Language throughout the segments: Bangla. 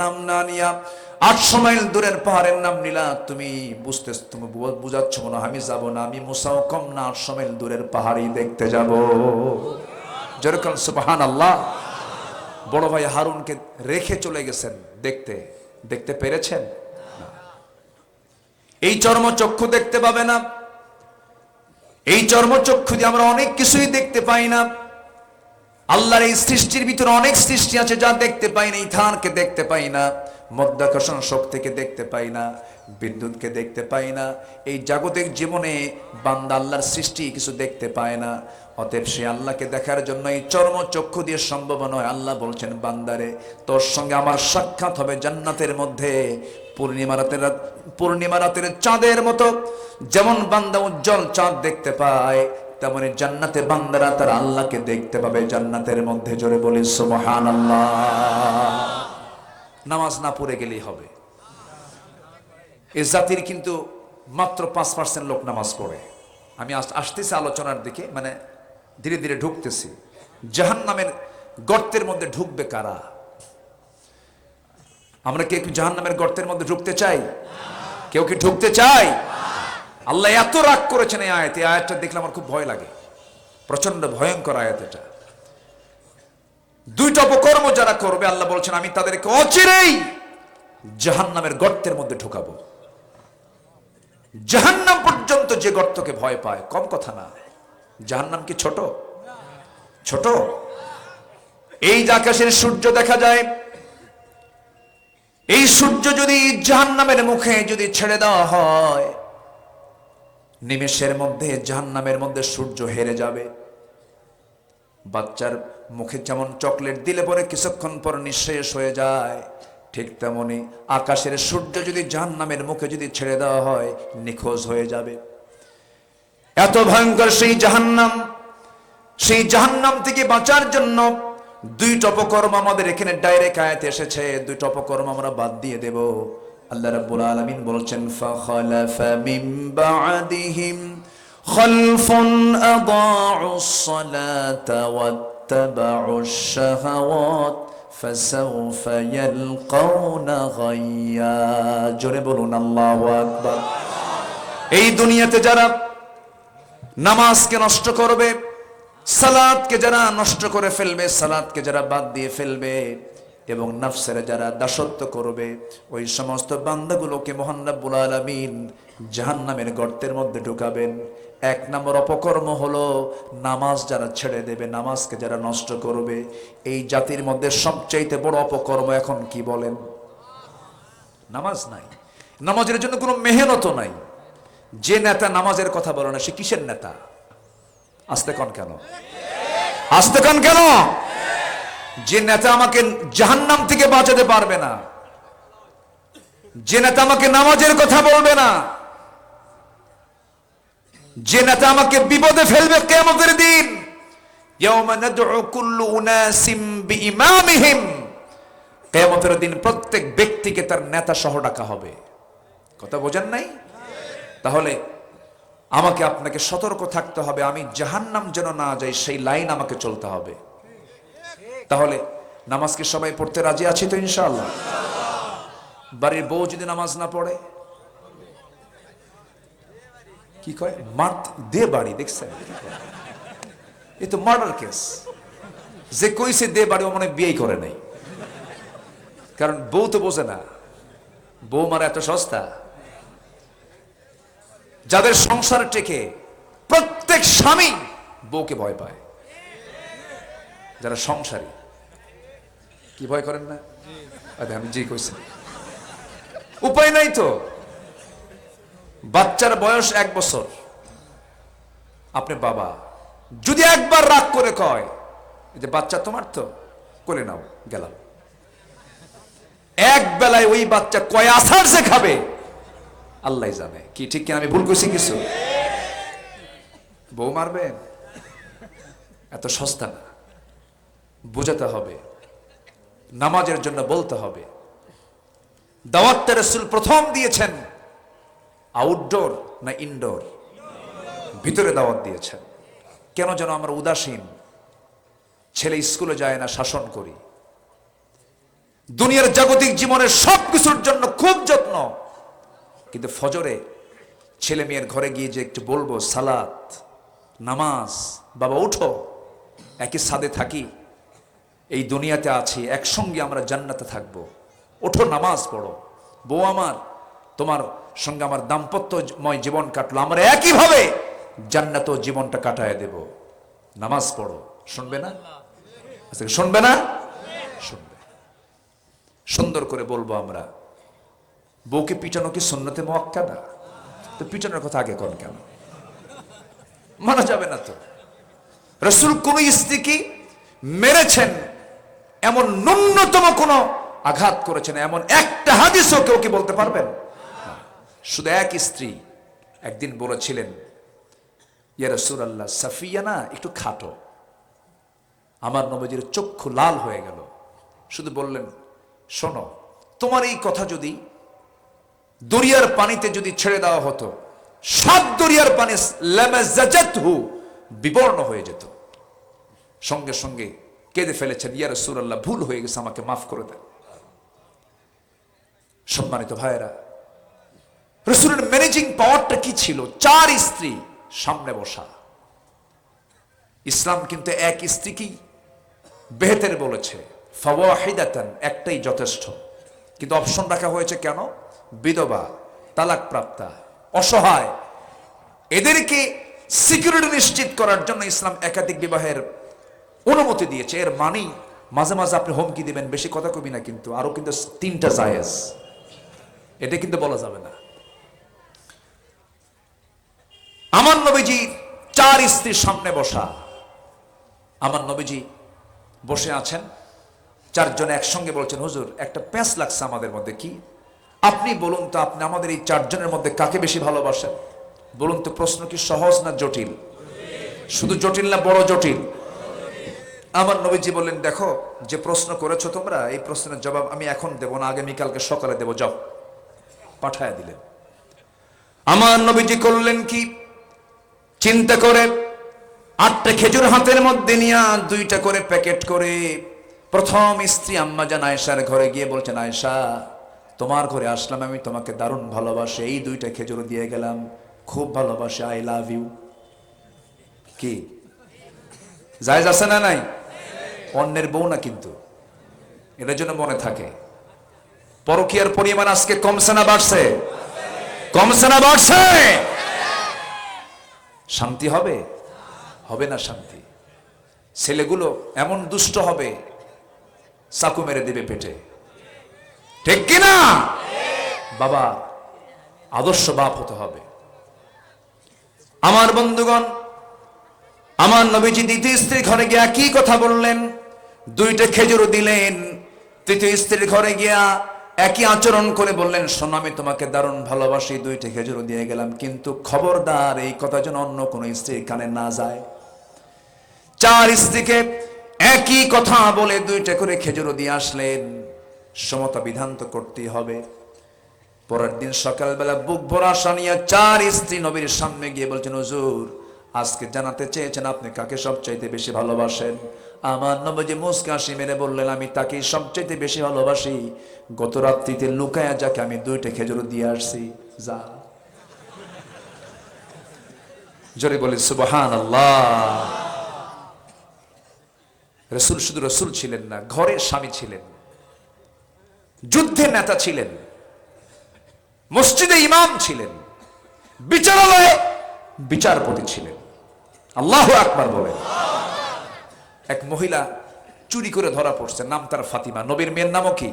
নাম না নিয়া আটশো মাইল দূরের পাহাড়ের নাম নিলা। তুমি বুঝতে তুমি বুঝাচ্ছ আমি যাব না। আমি মুসাও কম না, আটশো মাইল দূরের পাহাড়ই দেখতে যাব। যেরকম সুবাহান আল্লাহ বড় ভাই হারুনকে রেখে চলে গেছেন দেখতে। দেখতে পেরেছেন। এই চর্মচক্ষু দেখতে পাবে না। এই চর্মচক্ষু দিয়ে আমরা অনেক কিছুই দেখতে পাই না। আল্লাহর এই সৃষ্টির ভিতরে অনেক সৃষ্টি আছে যা দেখতে পাই না, ইথানকে দেখতে পাই না, মধ্যাকর্ষণ শক্তিকে দেখতে পাই না, বিদ্যুৎকে দেখতে পাই না, এই জাগতিক জীবনে বান্দা আল্লাহর সৃষ্টি কিছু দেখতে পায় না, অতএব সে আল্লাহকে দেখার জন্য এই চর্ম চক্ষু দিয়ে সম্ভব নয়। আল্লাহ বলছেন, বান্দারে, তোর সঙ্গে আমার সাক্ষাৎ হবে জান্নাতের মধ্যে, পূর্ণিমা রাতের পূর্ণিমা রাতের চাঁদের মতো। যেমন বান্দা উজ্জ্বল চাঁদ দেখতে পায় তেমনি জান্নাতে বান্দারা তার আল্লাহকে দেখতে পাবে, জান্নাতের মধ্যে জোরে বলি সুবহান নামাজ না পড়ে গেলেই হবে। এ জাতির কিন্তু মাত্র পাঁচ পার্সেন্ট লোক নামাজ পড়ে। আমি আসতেছি আলোচনার দিকে মানে ধীরে ধীরে ঢুকতেছি। জাহান নামের গর্তের মধ্যে ঢুকবে কারা? আমরা কি জাহান নামের গর্তের মধ্যে ঢুকতে চাই? কেউ কি ঢুকতে চাই আল্লাহ এত রাগ করেছেন এই আয়াত, এই আয়াতটা দেখলে আমার খুব ভয় লাগে। প্রচণ্ড ভয়ঙ্কর আয়াত এটা। দুইটা অপকর্ম যারা করবে, আল্লাহ বলছেন, আমি তাদেরকে অচিরেই জাহান্নামের গর্তের মধ্যে ঢুকাবো। জাহান্নাম পর্যন্ত যে গর্তকে ভয় পায়, কম কথা না। জাহান্নাম কি ছোট? ছোট। এই আকাশের সূর্য দেখা যায়, এই সূর্য যদি জাহান্নামের মুখে যদি ছেড়ে দেওয়া হয় নিমেষের মধ্যে, জাহান্নামের মধ্যে সূর্য হেরে যাবে। বাচ্চার মুখে যেমন চকলেট দিলে পরে কিছুক্ষণ পর নিঃশেষ হয়ে যায়, ঠিক তেমনি আকাশের সূর্য যদি জাহান্নামের মুখে যদি ছেড়ে দেওয়া হয়, নিখোঁজ হয়ে যাবে। এত ভয়ঙ্কর সেই জাহান্নাম সেই জাহান্নাম থেকে বাঁচার জন্য দুই টপকর্ম আমাদের এখানে ডাইরেক্ট আয়াতে এসেছে। দুই টপকর্ম আমরা বাদ দিয়ে দেব। আল্লাহ রাব্বুল আলামিন বলছেন ফাখালাফা মিন বা'দিহিম খালফুন আদাউস সালাতা ওয়াত্তাবাউশ শাহাওয়াত ফাসাউফা ইয়ালকাউনা গাইয়া। জোরে বলুন, আল্লাহু আকবার। এই দুনিয়াতে যারা নামাজকে নষ্ট করবে সালাদকে যারা নষ্ট করে ফেলবে সালাদকে যারা বাদ দিয়ে ফেলবে এবং নাফসের যারা দাসত্ব করবে, ওই সমস্ত বান্দাগুলোকে মোহান রাব্বুল আলামিন জাহান্নামের গর্তের মধ্যে ঢুকাবেন। এক নম্বর অপকর্ম হলো নামাজ যারা ছেড়ে দেবে, নামাজকে যারা নষ্ট করবে। এই জাতির মধ্যে সবচাইতে বড় অপকর্ম এখন কি বলেন? নামাজ নাই। নামাজের জন্য কোনো মেহনত নাই। যে নেতা নামাজের কথা বলে না, সে কিসের নেতা? আসতে কন কেন? আসতে কন কেন? যে নেতা আমাকে জাহান্নাম থেকে বাঁচাতে পারবে না, যে নেতা আমাকে নামাজের কথা বলবে না, যে নেতা আমাকে বিপদে ফেলবে কেমতের দিন কেমতের দিন প্রত্যেক ব্যক্তিকে তার নেতা সহ ডাকা হবে। কথা বোঝেন নাই? তাহলে আমাকে আপনাকে সতর্ক থাকতে হবে, আমি জাহান্নাম যেন না যাই, সেই লাইন আমাকে চলতে হবে। তাহলে নামাজকে সবাই পড়তে রাজি আছি তো ইনশাআল্লাহ? বাড়ির বউ যদি নামাজ না পড়ে? কি কয়? মার দে বাড়ি, দেখছেন? এ তো মার্ডার কেস। যে কইছে দে বাড়ি, ও মনে বিয়েই করে নাই। কারণ বউ তো বোঝে না। বউ মারা এত সস্তা। যাদের সংসার টেকে প্রত্যেক স্বামী বউকে ভয় পায়। যারা সংসারী। কি ভয় করেন না? আমি জি কইছি। উপায় নাই তো। বাচ্চার বয়স এক বছর। আপনি বাবা, যদি একবার রাগ করে কয় যে বাচ্চা তোমার তো করে নাও, গেলাম। এক বেলায় ওই বাচ্চা কয় আসার সে খাবে, আল্লাহ জানে। কি, ঠিক কিনা আমি ভুল করছি কিছু? বউ মারবেন? এত সস্তা না। বোঝাতে হবে, নামাজের জন্য বলতে হবে। দাওয়াত রসুল প্রথম দিয়েছেন, আউটডোর না ইনডোর? ভিতরে দাওয়াত দিয়েছেন। কেন যেন আমরা উদাসীন, ছেলে স্কুলে যায় না, শাসন করি। দুনিয়ার জাগতিক জীবনের সব কিছুর জন্য খুব যত্ন। কিন্তু ফজরে ছেলে মেয়ের ঘরে গিয়ে যে একটু বলব, সালাত, নামাজ, বাবা উঠো, একই সাদে থাকি। এই দুনিয়াতে আছি একসঙ্গে আমরা জান্নাতে থাকব। ওঠো নামাজ পড়ো। বউ আমার তোমার সঙ্গে আমার দাম্পত্যময় জীবন কাটলো। আমরা একইভাবে জান্নাত জীবনটা কাটায় দেব। নামাজ পড়ো। শুনবে না? আচ্ছা, শুনবে না? শুনবে। সুন্দর করে বলব আমরা বউকে পিটানো কি সুন্নতে মোয়াক্কা না তো পিটানোর কথা আগে কর কেন? মানা যাবে না তো। রসুল কোন স্ত্রীকে মেরেছেন এমন ন্যূনতম কোন আঘাত করেছেন, এমন একটা হাদিসও কেউ কি বলতে পারবেন? শুধু এক স্ত্রী একদিন বলেছিলেন আল্লাহ একটু খাটো। আমার নবজির চক্ষু লাল হয়ে গেল। শুধু বললেন, শোনো, তোমার এই কথা যদি দরিয়ার পানিতে যদি ছেড়ে দেওয়া হতো সাত দরিয়ার পানি বিবর্ণ হয়ে যেত। সঙ্গে সঙ্গে কেঁদে ফেলেছেন, ইয়া রাসূলুল্লাহ, ভুল হয়ে গেছে, আমাকে মাফ করে দেন। সম্মানিত ভাইয়েরা, রসুলের ম্যানেজিং পাওয়ারটা কি ছিল? চার স্ত্রী সামনে বসা। ইসলাম কিন্তু এক স্ত্রীকেই বেহেতের বলেছে, ফাওয়াহিদাতান একটাই যথেষ্ট। কিন্তু অপশন রাখা হয়েছে কেন? বিধবা তালাক প্রাপ্তা অসহায়। এদেরকে সিকিউরিটি নিশ্চিত করার জন্য ইসলাম একাধিক বিবাহের অনুমতি দিয়েছে, এর মানেই মাঝে মাঝে আপনি হুমকি দিবেন, বেশি কথা কবি না কিন্তু, আরও কিন্তু তিনটা জায়েজ। এটা কিন্তু বলা যাবে না। আমার নবীজি চার স্ত্রীর সামনে বসা। আমার নবীজি বসে আছেন। চারজন একসঙ্গে বলছেন, হুজুর, একটা প্যাঁচ লাগছে আমাদের মধ্যে, কি? আপনি বলুন তো, আপনি আমাদের এই চারজনের মধ্যে কাকে বেশি ভালোবাসেন? বলুন তো, প্রশ্ন কি সহজ না জটিল? শুধু জটিল না বড় জটিল? আমার নবীজি বললেন, দেখো, যে প্রশ্ন করেছ তোমরা, এই প্রশ্নের জবাব আমি এখন দেবো না আগামীকালকে সকালে দেবো। যাও। পাঠায় দিলেন। আমার নবীজি করলেন কি? চিন্তা করে আটটা খেজুর হাতের মধ্যে নিয়ে দুইটা করে প্যাকেট করে প্রথম স্ত্রী আম্মা জান আয়েশার ঘরে গিয়ে বলছেন, আয়েশা, তোমার ঘরে আসলাম আমি, তোমাকে দারুণ ভালোবাসি। এই দুইটা খেজুর দিয়ে গেলাম। খুব ভালোবাসি। আই লাভ ইউ কি? জায়জ আছে না নাই? অন্যের বউ না কিন্তু। এটার জন্য মনে থাকে। পরকিয়ার পরিমাণ আজকে কমছে না বাড়ছে? কমছে না বাড়ছে? শান্তি হবে? হবে না শান্তি। ছেলেগুলো এমন দুষ্ট হবে, চাকু মেরে দেবে পেটে। ঠিক কিনা বাবা, আদর্শ বাপ হতে হবে। আমার বন্ধুগণ, আমার নবীজি দ্বিতীয় স্ত্রীর ঘরে গিয়া কি কথা বললেন। দুইটা খেজুর দিলেন। তৃতীয় স্ত্রীর ঘরে গিয়া একই আচরণ করে বললেন, শোনো, আমি তোমাকে দারুণ ভালোবাসি, দুইটা খেজুর দিয়ে গেলাম, কিন্তু খবরদার এই কথা যেন অন্য কোনো স্ত্রীর কানে না যায়। চার স্ত্রীকে একই কথা বলে দুইটা করে খেজুর দিয়ে আসলেন। সমতা বিধান তো করতেই হবে। পরের দিন সকালবেলা বুক ভরা সানিয়া চার স্ত্রী নবীর সামনে গিয়ে বলছেন, হুজুর আজকে জানাতে চেয়েছেন আপনি কাকে সবচাইতে বেশি ভালোবাসেন? আমার নবজি মুসকে হাসি মেরে বললেন, আমি তাকেই সবচাইতে বেশি ভালোবাসি। গত রাত্রিতে লুকায়া যাকে আমি দুইটা খেজুর দিয়ে আসছি। যা। জোরে বলি সুবহান আল্লাহ রসুল শুধু রসুল ছিলেন না, ঘরের স্বামী ছিলেন। যুদ্ধের নেতা ছিলেন। মসজিদে ইমাম ছিলেন। বিচারালয়ে বিচারপতি ছিলেন। আল্লাহ আকবার বলেন এক মহিলা চুরি করে ধরা পড়ছে, নাম তার ফাতিমা। নবীর মেয়ের নামও কি?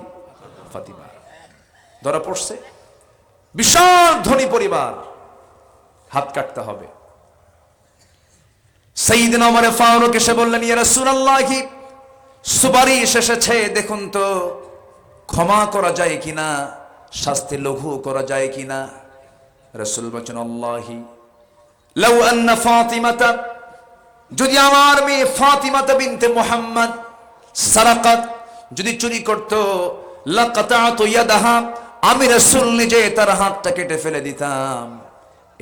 ফাতিমা। ধরা পড়ছে। বিশাল ধনী পরিবার। হাত কাটতে হবে। সেইদিন আমার ফারুক এসে বললেন, ইয়া রাসূলুল্লাহি, সুপারিশ এসেছে, দেখুন তো, ক্ষমা করা যায় কিনা, শাস্তি লঘু করা যায় কিনা? রসুল বচন আল্লাহি, লাউ আন্না ফাতিমাতা যদি আমার মেয়ে ফাতিমাতা বিনতে মুহাম্মদ সারাকাত যদি চুরি করত আমি রসুল নিজে তার হাতটা কেটে ফেলে দিতাম।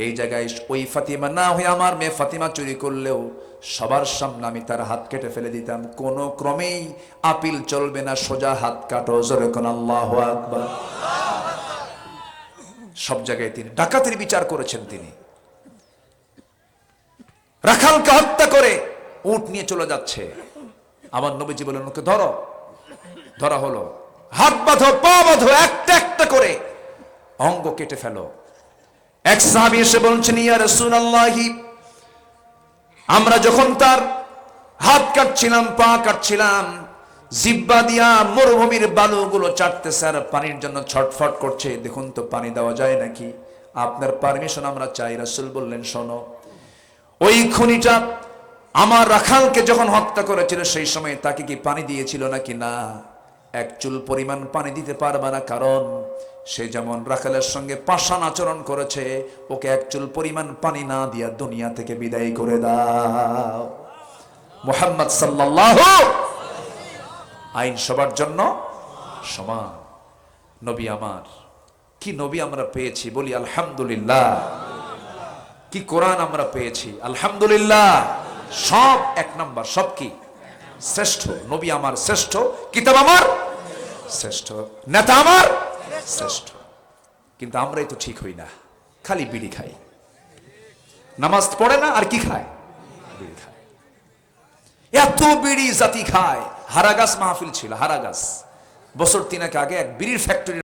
এই জায়গায় ওই ফাতিমা না হয়ে আমার মেয়ে ফাতিমা চুরি করলেও সবার সামনে আমি তার হাত কেটে ফেলে দিতাম। কোনো ক্রমেই আপিল চলবে না, সোজা হাত কাটো, জোরে কোন আল্লাহ সব জায়গায় তিনি ডাকাতের বিচার করেছেন তিনি। রাখালকে হত্যা করে উট নিয়ে চলে যাচ্ছে। আমার নবীজি বলেন, ওকে ধরো। ধরা হলো। হাত বাঁধো, পা বাঁধো, একটা একটা করে অঙ্গ কেটে ফেলো। এক সাহাবি এসে বলছেন, ইয়া রাসূলুল্লাহি, আমরা যখন তার হাত কাটছিলাম, পা কাটছিলাম, জিব্বা দিয়া মরুভূমির বালুগুলো চাটতেছে আর পানির জন্য ছটফট করছে, দেখুন তো পানি দেওয়া যায় নাকি? আপনার পারমিশন আমরা চাই। রাসূল বললেন, শোনো ওই খুনিটা আমার রাখালকে যখন হত্যা করেছিল, সেই সময় তাকে কি পানি দিয়েছিল নাকি? না। এক চুল পরিমাণ পানি দিতে পারবে না, কারণ সে যেমন রাখালের সঙ্গে পাষাণ আচরণ করেছে, ওকে এক চুল পরিমাণ পানি না দিয়া দুনিয়া থেকে বিদায় করে দাও। মোহাম্মদ সাল্লাল্লাহু আইন সবার জন্য সমান। নবী আমার, কি নবী আমরা পেয়েছি বলি আলহামদুলিল্লাহ। কি কোরআন আমরা পেয়েছি? আলহামদুলিল্লাহ। সব এক নাম্বার। সব কি? শ্রেষ্ঠ। নবী আমার শ্রেষ্ঠ। কিতাব আমার শ্রেষ্ঠ। নেতা আমার শ্রেষ্ঠ। কিন্তু আমরাই তো ঠিক হই না। খালি বিড়ি খাই। নামাজ পড়ে না, আর কি খায়? বিড়ি খায়। এত বিড়ি জাতি খায়। হারাগাছ মাহফিল ছিল, হারাগাছ। বছর তিনেক আগে এক বিড়ির ফ্যাক্টরি